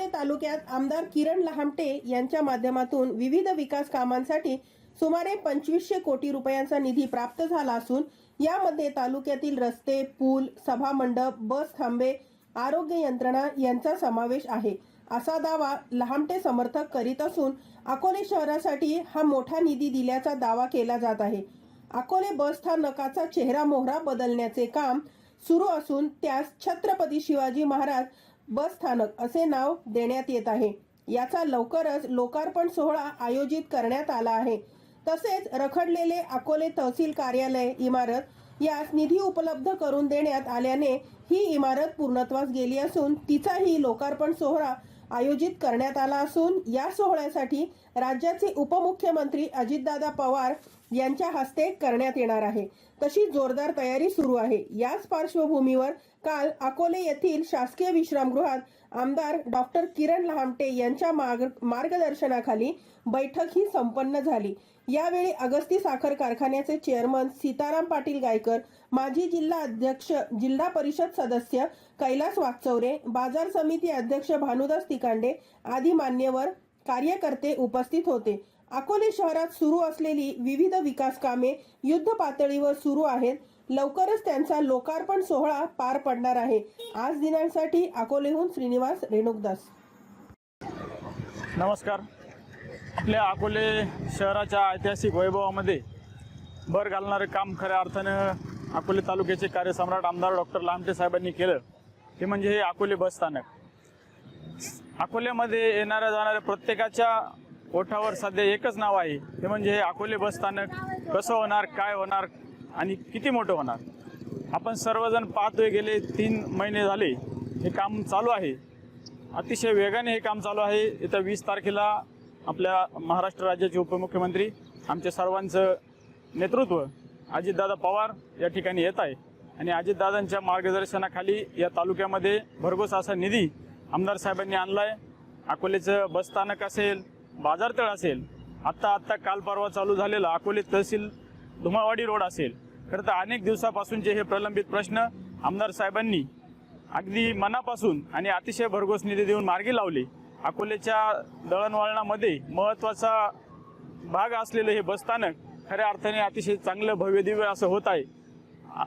अकोले तालुक्यात आमदार किरण लहामटे यांच्या माध्यमातून विविध विकास कामांसाठी सुमारे पंचवीसशे कोटी रुपयांचा निधी प्राप्त झाला असून यामध्ये तालुक्यातील रस्ते पूल सभामंडप बस थांबे आरोग्य यंत्रणा यांचा समावेश आहे. असा दावा लहामटे समर्थक करीत असून अकोले शहरासाठी हा मोठा निधी दिल्याचा दावा केला जात आहे. अकोले बस स्थानकाचा चेहरा मोहरा बदलण्याचे काम सुरू असून त्यास छत्रपती शिवाजी महाराज बस स्थानक असे नाव देण्यात येत आहे. याचा लवकरच लोकार्पण सोहळा आयोजित करण्यात आला आहे. तसेच रखडलेले अकोले तहसील कार्यालय इमारत यास निधी उपलब्ध करून देण्यात आल्याने ही इमारत पूर्णत्वास गेली असून तिचाही लोकार्पण सोहळा आयोजित करण्यात आला असून या सोहळ्यासाठी राज्याचे उपमुख्यमंत्री अजितदादा पवार यांच्या हस्ते करण्यात येणार आहे. तशी जोरदार तयारी सुरू आहे. याच पार्श्वभूमीवर काल अकोले येथील शासकीय विश्रामगृहात आमदार डॉक्टर किरण लहामटे यांच्या मार्ग मार्गदर्शनाखाली बैठक ही संपन्न झाली. यावेळी अगस्ती साखर कारखान्याचे चेअरमन सीताराम पाटील गायकर माजी जिल्हा अध्यक्ष जिल्हा परिषद सदस्य कैलास वाकचौरे बाजार समिती अध्यक्ष भानुदास तिकांडे आदी मान्यवर कार्यकर्ते उपस्थित होते. अकोले शहरात सुरू असलेली विविध विकास कामे युद्ध पातळीवर सुरू आहेत. लवकरच त्यांचा लोकार्पण सोहळा पार पडणार आहे. आज दिनांसाठी अकोलेहून श्रीनिवास रेणुकदास. नमस्कार. आपल्या अकोले शहराच्या ऐतिहासिक वैभवामध्ये भर घालणारं काम खऱ्या अर्थानं अकोले तालुक्याचे कार्यसम्राट आमदार डॉक्टर लामटे साहेबांनी केलं. ते म्हणजे हे अकोले बस स्थानक. अकोल्यामध्ये येणाऱ्या जाणाऱ्या प्रत्येकाच्या ओठावर सध्या एकच नाव आहे. ते म्हणजे हे अकोले बस स्थानक. कसं होणार काय होणार आणि किती मोठं होणार? आपण सर्वजण पाहतोय गेले तीन महिने झाले हे काम चालू आहे. अतिशय वेगाने हे काम चालू आहे. येत्या वीस तारखेला आपल्या महाराष्ट्र राज्याचे उपमुख्यमंत्री आमच्या सर्वांचं नेतृत्व अजितदादा पवार या ठिकाणी येत आहे. आणि अजितदादांच्या मार्गदर्शनाखाली या तालुक्यामध्ये भरघोस असा निधी आमदार साहेबांनी आणला आहे अकोलेचं बसस्थानक असेल बाजारतळ असेल आत्ता आत्ता काल परवा चालू झालेलं अकोले तहसील धुमावाडी रोड असेल. खरं तर अनेक दिवसापासूनचे हे प्रलंबित प्रश्न आमदार साहेबांनी अगदी मनापासून आणि अतिशय भरघोस निधी देऊन मार्गी लावले. अकोल्याच्या दळणवळणामध्ये महत्त्वाचा भाग असलेलं हे बसस्थानक खऱ्या अर्थाने अतिशय चांगलं भव्य दिव्य असं होत आहे.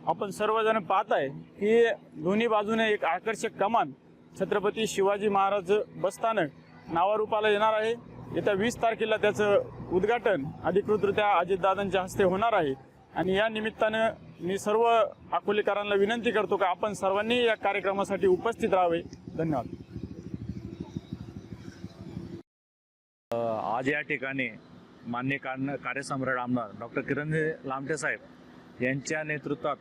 आपण सर्वजण पाहत आहे की दोन्ही बाजूने एक आकर्षक कमान छत्रपती शिवाजी महाराज बसस्थानक नावारूपाला येणार आहे. येत्या वीस तारखेला त्याचं उद्घाटन अधिकृतरित्या अजितदादांच्या हस्ते होणार आहे. आणि या निमित्तानं मी सर्व अकोलेकरांना विनंती करतो की आपण सर्वांनी या कार्यक्रमासाठी उपस्थित राहावे. धन्यवाद. आज या ठिकाणी मान्य कार्य कार्यसम्राट आमदार डॉक्टर किरण लामटे साहेब यांच्या नेतृत्वात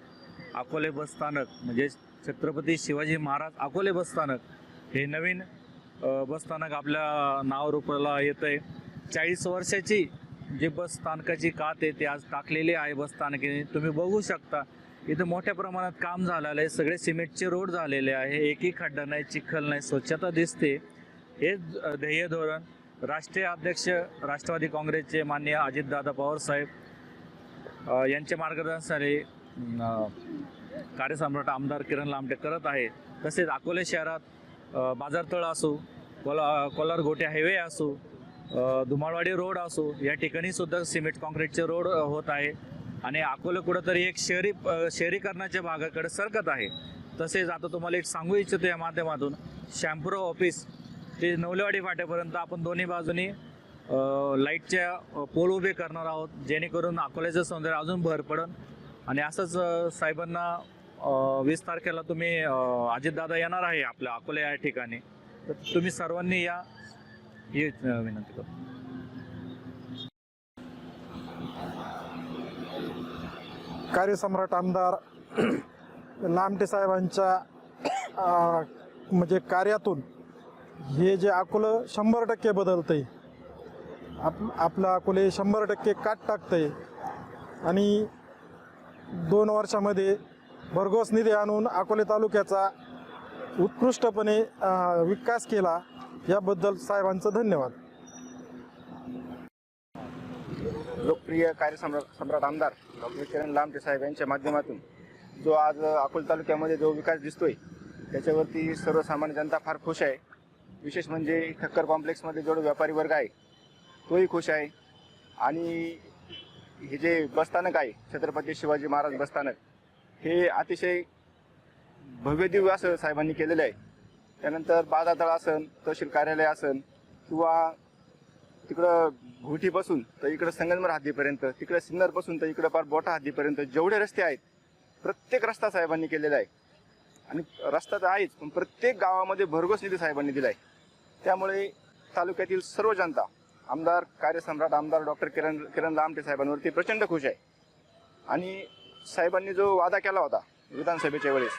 अकोले बसस्थानक म्हणजे छत्रपती शिवाजी महाराज अकोले बसस्थानक हे नवीन बसस्थानक आपल्या नावरूपाला येतं आहे चाळीस वर्षाची जी बस स्थानकाची कात आहे ती आज टाकलेली आहे बसस्थानकाने तुम्ही बघू शकता इथं मोठ्या प्रमाणात काम झालेलं आहे. सगळे सिमेंटचे रोड झालेले आहे. एकही खड्डा नाही चिखल नाही स्वच्छता दिसते. हे ध्येय धोरण राष्ट्रीय अध्यक्ष राष्ट्रवादी काँग्रेसचे माननीय अजितदादा पवार साहेब यांच्या मार्गदर्शनाने कार्यसम्राट आमदार किरण लांबटे करत आहे तसेच अकोले शहरात बाजारतळ असो कोला कोलार गोटे हायवे असो धुमाळवाडी रोड असो या ठिकाणी सुद्धा सिमेंट कॉन्क्रीटचे रोड होत आहे. आणि अकोला कुठंतरी एक शहरी शहरीकरणाच्या भागाकडे सरकत आहे. तसेच आता तुम्हाला एक सांगू इच्छितो या माध्यमातून शॅम्प्रो ऑफिस ते नवलेवाडी फाट्यापर्यंत आपण दोन्ही बाजूनी लाईटच्या पोल उभे करणार आहोत जेणेकरून अकोल्याचं सौंदर्य अजून भर पडन. आणि असंच साहेबांना वीस तारखेला तुम्ही अजितदादा येणार आहे आपल्या अकोला या ठिकाणी. तर तुम्ही सर्वांनी या. ही विनंती करतो. कार्यसम्राट आमदार लामटे साहेबांच्या म्हणजे कार्यातून हे जे अकोलं शंभर टक्के बदलतंय आप आपलं अकोले शंभर टक्के काट टाकतंय आणि दोन वर्षामध्ये भरघोस निधी आणून अकोले तालुक्याचा उत्कृष्टपणे विकास केला याबद्दल साहेबांचं धन्यवाद. लोकप्रिय कार्यसम्राट सम्राट आमदार डॉक्टर किरण लांबटे साहेब यांच्या माध्यमातून जो आज अकोले तालुक्यामध्ये जो विकास दिसतोय त्याच्यावरती सर्वसामान्य जनता फार खुश आहे. विशेष म्हणजे ठक्कर कॉम्प्लेक्समध्ये जेवढा व्यापारी वर्ग आहे तोही खुश आहे. आणि हे जे बसस्थानक आहे छत्रपती शिवाजी महाराज बसस्थानक हे अतिशय भव्यदिव्य असं साहेबांनी केलेलं आहे. त्यानंतर बाजारतळ असन तहसील कार्यालय असन किंवा तिकडं घोटीपासून तर इकडं संगमनेर हद्दीपर्यंत तिकडं सिन्नरपासून तर इकडं पार बोटा हद्दीपर्यंत जेवढे रस्ते आहेत प्रत्येक रस्ता साहेबांनी केलेला आहे. आणि रस्ता तर आहेच पण प्रत्येक गावामध्ये भरघोस निधी साहेबांनी दिला आहे त्यामुळे तालुक्यातील सर्व जनता आमदार कार्यसम्राट आमदार डॉक्टर किरण किरण लामटे साहेबांवरती प्रचंड खुश आहे. आणि साहेबांनी जो वादा केला होता विधानसभेच्या वेळेस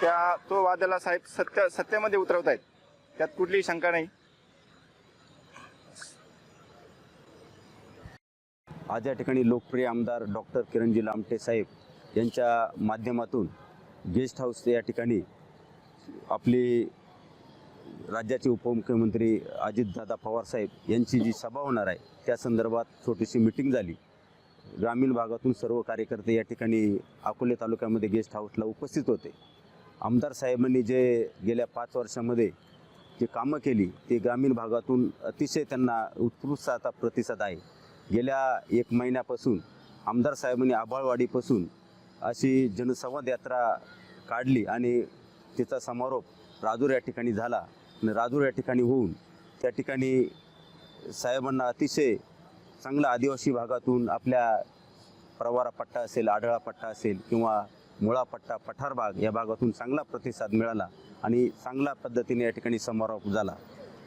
त्या तो वाद्याला साहेब सत्य सत्यामध्ये उतरवत आहेत त्यात कुठलीही शंका नाही. आज या ठिकाणी लोकप्रिय आमदार डॉक्टर किरणजी लामटे साहेब यांच्या माध्यमातून गेस्ट हाऊस या ठिकाणी आपली राज्याचे उपमुख्यमंत्री अजितदादा पवारसाहेब यांची जी सभा होणार आहे त्या संदर्भात छोटीशी मिटिंग झाली. ग्रामीण भागातून सर्व कार्यकर्ते या ठिकाणी अकोले तालुक्यामध्ये गेस्ट हाऊसला उपस्थित होते. आमदार साहेबांनी जे गेल्या पाच वर्षामध्ये जे कामं केली ते ग्रामीण भागातून अतिशय त्यांना उत्कृष्ट आता प्रतिसाद आहे. गेल्या एक महिन्यापासून आमदार साहेबांनी आभाळवाडीपासून अशी जनसंवाद यात्रा काढली आणि तिचा समारोप राजूर या ठिकाणी झाला. आणि राजूर या ठिकाणी होऊन त्या ठिकाणी साहेबांना अतिशय चांगला आदिवासी भागातून आपल्या प्रवारा पट्टा असेल आढळा पट्टा असेल किंवा मुळा पट्टा पठार भाग या भागातून चांगला प्रतिसाद मिळाला आणि चांगल्या पद्धतीने या ठिकाणी समारोप झाला.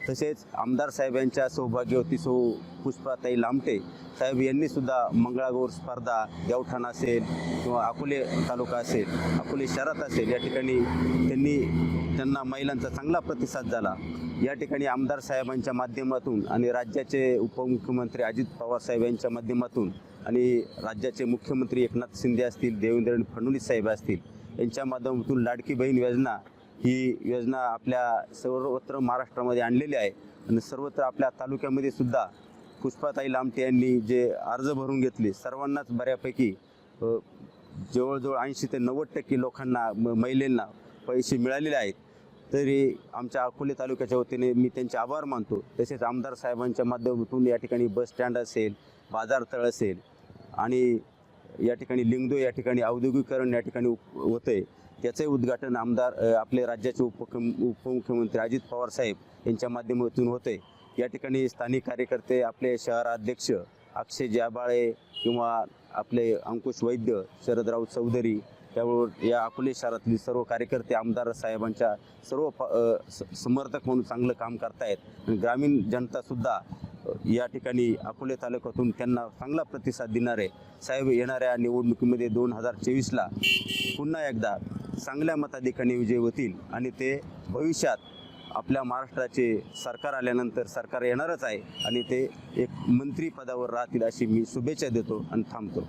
तसेच आमदार साहेब यांच्या सौभाग्यवती सौ पुष्पाताई लामटे साहेब यांनीसुद्धा मंगळागौर स्पर्धा देवठाण असेल किंवा अकोले तालुका असेल अकोले शहरात असेल या ठिकाणी त्यांनी त्यांना महिलांचा चांगला प्रतिसाद झाला. या ठिकाणी आमदार साहेबांच्या माध्यमातून आणि राज्याचे उपमुख्यमंत्री अजित पवार साहेब यांच्या माध्यमातून आणि राज्याचे मुख्यमंत्री एकनाथ शिंदे असतील देवेंद्र फडणवीस साहेब असतील यांच्या माध्यमातून लाडकी बहीण योजना ही योजना आपल्या सर्वत्र महाराष्ट्रामध्ये आणलेली आहे. आणि सर्वत्र आपल्या तालुक्यामध्ये सुद्धा पुष्पाताई लामटे यांनी जे अर्ज भरून घेतले सर्वांनाच बऱ्यापैकी जवळजवळ ऐंशी ते नव्वद टक्के लोकांना म महिलांना पैसे मिळालेले आहेत. तरी आमच्या अकोले तालुक्याच्या वतीने मी त्यांचे आभार मानतो. तसेच आमदार साहेबांच्या माध्यमातून या ठिकाणी बस स्टँड असेल बाजारतळ असेल आणि या ठिकाणी लिंगदो या ठिकाणी औद्योगिकरण या ठिकाणी उप- आहे त्याचंही उद्घाटन आमदार आपले राज्याचे उपकम उपमुख्यमंत्री अजित पवार साहेब यांच्या माध्यमातून होते या ठिकाणी स्थानिक कार्यकर्ते आपले शहराध्यक्ष अक्षय जाबाळे किंवा आपले अंकुश वैद्य शरदराव चौधरी त्यामुळे या अकोले शहरातली सर्व कार्यकर्ते आमदार साहेबांच्या सर्व प- स- समर्थक म्हणून चांगलं काम करतायत. आणि ग्रामीण जनतासुद्धा या ठिकाणी अकोले तालुक्यातून त्यांना चांगला प्रतिसाद देणार आहे. साहेब येणाऱ्या निवडणुकीमध्ये दोन हजार चोवीसला पुन्हा एकदा चांगल्या मताधिकाने विजय होतील आणि ते भविष्यात आपल्या महाराष्ट्राचे सरकार आल्यानंतर सरकार येणारच आहे आणि ते एक मंत्रीपदावर राहतील अशी मी शुभेच्छा देतो आणि थांबतो.